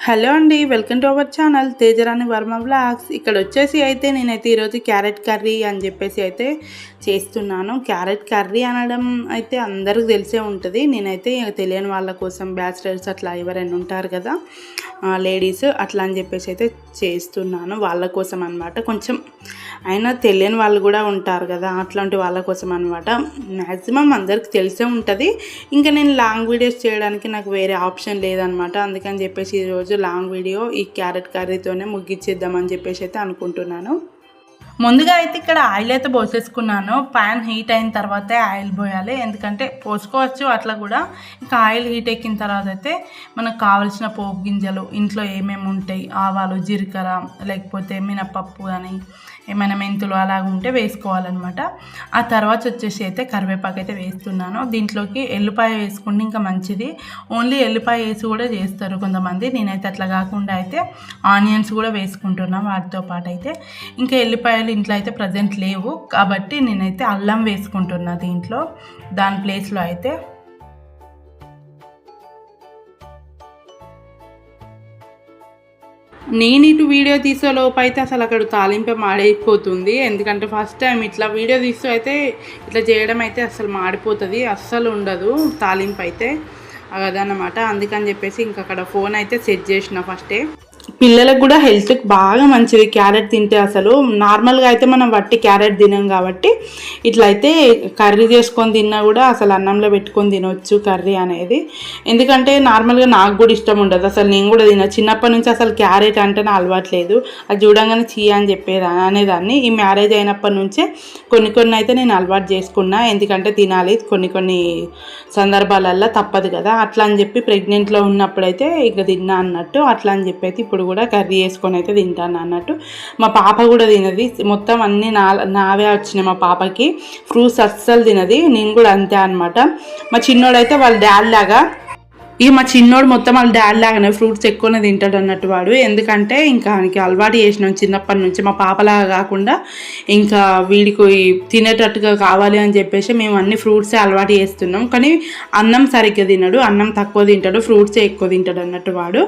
Hello అండి welcome to our channel Tejarani Varma blogs ఇక్కడ వచ్చేసి అయితే నేనైతే ఈరోజు క్యారెట్ కర్రీ అని చెప్పేసి అయితే చేస్తున్నాను. క్యారెట్ కర్రీ అనడం అయితే అందరికి తెలిసే ఉంటుంది. నేనైతే తెలియని వాళ్ళ కోసం బ్యాచిలర్స్ అట్లా ఎవరైనా ఉంటారు కదా లేడీస్ అట్లా అని చెప్పేసి అయితే చేస్తున్నాను వాళ్ళ కోసం అనమాట కొంచెం అయినా తెలియని వాళ్ళు కూడా ఉంటారు కదా అట్లాంటి వాళ్ళ కోసం అనమాట మ్యాక్సిమం అందరికి తెలిసే ఉంటుంది. ఇంకా నేను లాంగ్ వీడియోస్ చేయడానికి నాకు వేరే ఆప్షన్ లేదనమాట అందుకని చెప్పేసి ఈరోజు లాంగ్ వీడియో ఈ క్యారెట్ కర్రీతోనే ముగిచ్చేద్దామని చెప్పేసి అయితే అనుకుంటున్నాను. ముందుగా అయితే ఇక్కడ ఆయిల్ అయితే పోసేసుకున్నాను. ప్యాన్ హీట్ అయిన తర్వాతే ఆయిల్ పోయాలి. ఎందుకంటే పోసుకోవచ్చు అట్లా కూడా. ఇంకా ఆయిల్ హీట్ ఎక్కిన తర్వాత అయితే మనకు కావలసిన పోపు గింజలు ఇంట్లో ఏమేమి ఉంటాయి? ఆవాలు జీలకర్ర లేకపోతే మినపప్పు కానీ ఏమైనా మెంతులు అలాగ ఉంటే వేసుకోవాలన్నమాట. ఆ తర్వాత వచ్చేసి అయితే కరివేపాకు అయితే వేస్తున్నాను. దీంట్లోకి ఎల్లిపాయ వేసుకుంటే ఇంకా మంచిది. ఓన్లీ ఎల్లిపాయ వేసి కూడా చేస్తారు కొంతమంది. నేనైతే అట్లా కాకుండా అయితే ఆనియన్స్ కూడా వేసుకుంటున్నాను వాటితో పాటు అయితే. ఇంకా ఎల్లిపాయలు ఇంట్లో అయితే ప్రజెంట్ లేవు. కాబట్టి నేనైతే అల్లం వేసుకుంటున్నా దీంట్లో. దాని ప్లేస్లో అయితే. నేను ఇటు వీడియో తీసే లోపు అయితే అసలు అక్కడ తాలింపు మాడైపోతుంది. ఎందుకంటే ఫస్ట్ టైం ఇట్లా వీడియో తీస్తూ అయితే ఇట్లా చేయడం అయితే అసలు మాడిపోతుంది. అస్సలు ఉండదు తాలింపు అయితే. అదనమాట అందుకని చెప్పేసి ఇంక అక్కడ ఫోన్ అయితే సెట్ చేసిన ఫస్టే పిల్లలకు కూడా హెల్త్కి బాగా మంచిది. క్యారెట్ తింటే అసలు నార్మల్గా అయితే మనం వట్టి క్యారెట్ తినాం కాబట్టి ఇట్లయితే కర్రీ చేసుకొని తిన్నా కూడా అసలు అన్నంలో పెట్టుకొని తినొచ్చు కర్రీ అనేది. ఎందుకంటే నార్మల్గా నాకు కూడా ఇష్టం ఉండదు. అసలు నేను కూడా తిన చిన్నప్పటి నుంచి అసలు క్యారెట్ అంటే నా అలవాట్లేదు అది చూడంగానే చీ అని చెప్పేదాన్ని అనేదాన్ని. ఈ మ్యారేజ్ అయినప్పటి నుంచే కొన్ని కొన్ని అయితే నేను అలవాటు చేసుకున్నా. ఎందుకంటే తినాలి కొన్ని కొన్ని సందర్భాలల్లో తప్పదు కదా. అట్లా అని చెప్పి ప్రెగ్నెంట్లో ఉన్నప్పుడైతే ఇక తిన్నా అన్నట్టు అట్లా అని చెప్పి అయితే ఇప్పుడు కూడా కర్రీ వేసుకొని అయితే తింటాను అన్నట్టు. మా పాప కూడా తినది. మొత్తం అన్నీ నా నావే వచ్చినాయి మా పాపకి. ఫ్రూట్స్ అస్సలు తినది. నేను కూడా అంతే అనమాట మా చిన్నోడైతే వాళ్ళ డాడ్ లాగా ఇక మా చిన్నోడు మొత్తం వాళ్ళ డాడ్ లాగానే ఫ్రూట్స్ ఎక్కువనే తింటాడు అన్నట్టు వాడు. ఎందుకంటే ఇంకా ఆయనకి అలవాటు చేసినాం చిన్నప్పటి నుంచి. మా పాపలాగా కాకుండా ఇంకా వీడికి తినేటట్టుగా కావాలి అని చెప్పేసి మేము అన్ని ఫ్రూట్సే అలవాటు చేస్తున్నాం. కానీ అన్నం సరిగ్గా తినడు. అన్నం తక్కువ తింటాడు. ఫ్రూట్సే ఎక్కువ తింటాడు అన్నట్టు వాడు.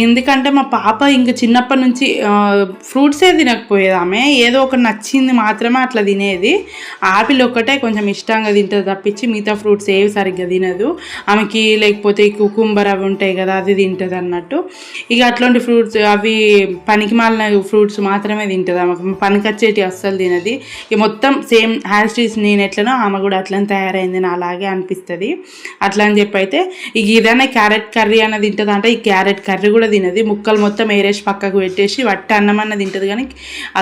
ఎందుకంటే మా పాప ఇంకా చిన్నప్పటి నుంచి ఫ్రూట్సే తినకపోయేది ఆమె. ఏదో ఒక నచ్చింది మాత్రమే అట్లా తినేది. ఆపిల్ ఒక్కటే కొంచెం ఇష్టంగా తింటుంది తప్పించి మిగతా ఫ్రూట్స్ ఏవి సరిగ్గా తినదు. ఆమెకి లేకపోతే కుకుంబర్ అవి ఉంటాయి కదా అది తింటుంది అన్నట్టు ఇక అట్లాంటి ఫ్రూట్స్ అవి పనికి మాలిన ఫ్రూట్స్ మాత్రమే తింటుంది ఆమె. పనికొచ్చేటి అస్సలు తినది. ఇక మొత్తం సేమ్ హ్యార్ స్ట్రీస్ నేను ఎట్లనో ఆమె కూడా అట్లనే తయారైంది నా అలాగే అనిపిస్తుంది. అట్లా అని చెప్పి అయితే ఇక ఏదైనా క్యారెట్ కర్రీ అన్నది తింటుంది అంటే ఈ క్యారెట్ కర్రీ కూడా తినది. ముక్కలు మొత్తం ఏరేసి పక్కకు పెట్టేసి వట్టి అన్నం అన్న తింటుంది కానీ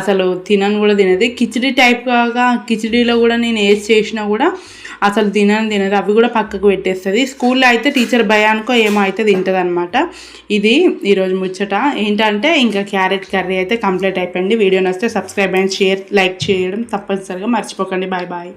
అసలు తినను కూడా తినది. కిచిడి టైప్గా కిచిడీలో కూడా నేను వేసి చేసినా కూడా అసలు తినని తినదు అవి కూడా పక్కకు పెట్టేస్తుంది. స్కూల్లో అయితే టీచర్ భయానికో ఏమో అయితే తింటుంది అనమాట ఇది ఈరోజు ముచ్చట. ఏంటంటే ఇంకా క్యారెట్ కర్రీ అయితే కంప్లీట్ అయిపోయింది. వీడియో నచ్చితే సబ్స్క్రైబ్ అండ్ షేర్ లైక్ చేయడం తప్పనిసరిగా మర్చిపోకండి. Bye bye.